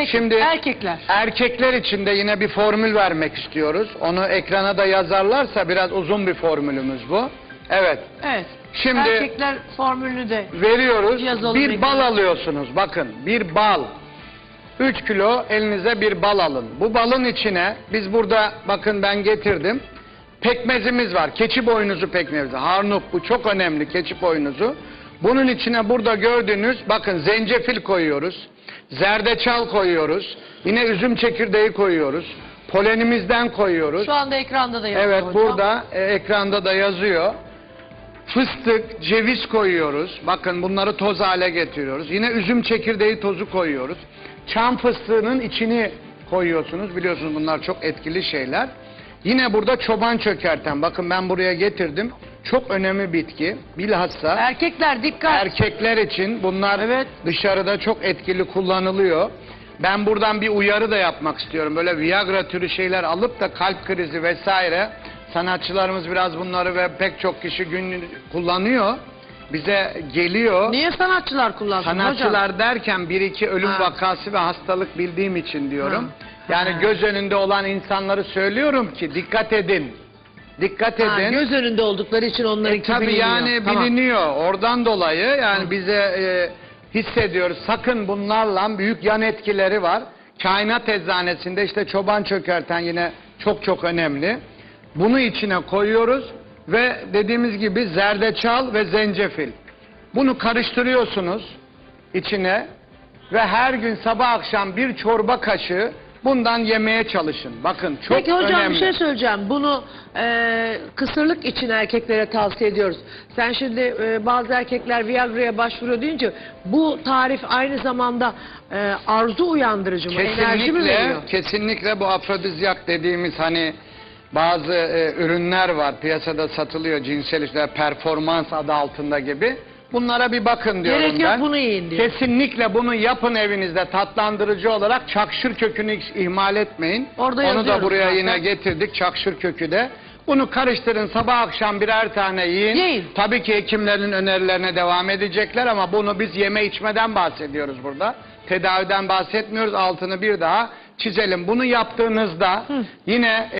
Peki Şimdi erkekler. erkekler için de yine bir formül vermek istiyoruz. Onu ekrana da yazarlarsa biraz uzun bir formülümüz bu. Evet. Evet. Şimdi Erkekler formülünü de veriyoruz. Yazalım bir ekrana. bal alıyorsunuz. Bakın bir bal. 3 kilo elinize bir bal alın. Bu balın içine biz burada bakın ben getirdim. Pekmezimiz var. Keçi boynuzu pekmezi. Harnup bu çok önemli keçi boynuzu. Bunun içine burada gördüğünüz bakın zencefil koyuyoruz. Zerdeçal koyuyoruz. Yine üzüm çekirdeği koyuyoruz. Polenimizden koyuyoruz. şu anda ekranda da yazıyor Evet hocam. burada e, ekranda da yazıyor. Fıstık, ceviz koyuyoruz. Bakın bunları toz hale getiriyoruz. Yine üzüm çekirdeği tozu koyuyoruz. Çam fıstığının içini koyuyorsunuz. Biliyorsunuz bunlar çok etkili şeyler. Yine burada çoban çökerten. Bakın ben buraya getirdim. Çok önemli bitki. Bilhassa Erkekler dikkat. erkekler için bunlar Evet. dışarıda çok etkili kullanılıyor. Ben buradan bir uyarı da yapmak istiyorum. Böyle Viagra türü şeyler alıp da kalp krizi vesaire sanatçılarımız biraz bunları ve pek çok kişi gün kullanıyor. Bize geliyor. Niye sanatçılar kullansın hocam? Sanatçılar derken bir iki ölüm Ha. vakası ve hastalık bildiğim için diyorum. Yani göz önünde olan insanları söylüyorum ki dikkat edin. Dikkat Ha, edin. göz önünde oldukları için onlarınki Tabii biliniyor. yani Tamam. biliniyor. Oradan dolayı yani Hı. bize e, hissediyoruz. Sakın bunlarla büyük yan etkileri var. Kainat eczanesinde işte çoban çökerten yine çok çok önemli. Bunu içine koyuyoruz ve dediğimiz gibi zerdeçal ve zencefil. Bunu karıştırıyorsunuz içine ve her gün sabah akşam bir çorba kaşığı bundan yemeye çalışın. Bakın çok Peki hocam önemli. bir şey söyleyeceğim. Bunu e, kısırlık için erkeklere tavsiye ediyoruz. Sen şimdi e, bazı erkekler Viagra'ya başvuruyor deyince bu tarif aynı zamanda e, arzu uyandırıcı mı? Enerji mi Kesinlikle, veriyor? kesinlikle bu afrodizyak dediğimiz hani bazı e, ürünler var piyasada satılıyor cinsel işte performans adı altında gibi. Bunlara bir bakın diyorum Gerek yok ben. bunu yiyin diyor. Kesinlikle bunu yapın evinizde tatlandırıcı olarak çakşır kökünü hiç ihmal etmeyin. Orada Onu da yazıyoruz buraya zaten. yine getirdik çakşır kökü de. Bunu karıştırın sabah akşam birer tane yiyin. Yiyin. Tabii ki hekimlerin önerilerine devam edecekler ama bunu biz yeme içmeden bahsediyoruz burada. Tedaviden bahsetmiyoruz altını bir daha çizelim. Bunu yaptığınızda yine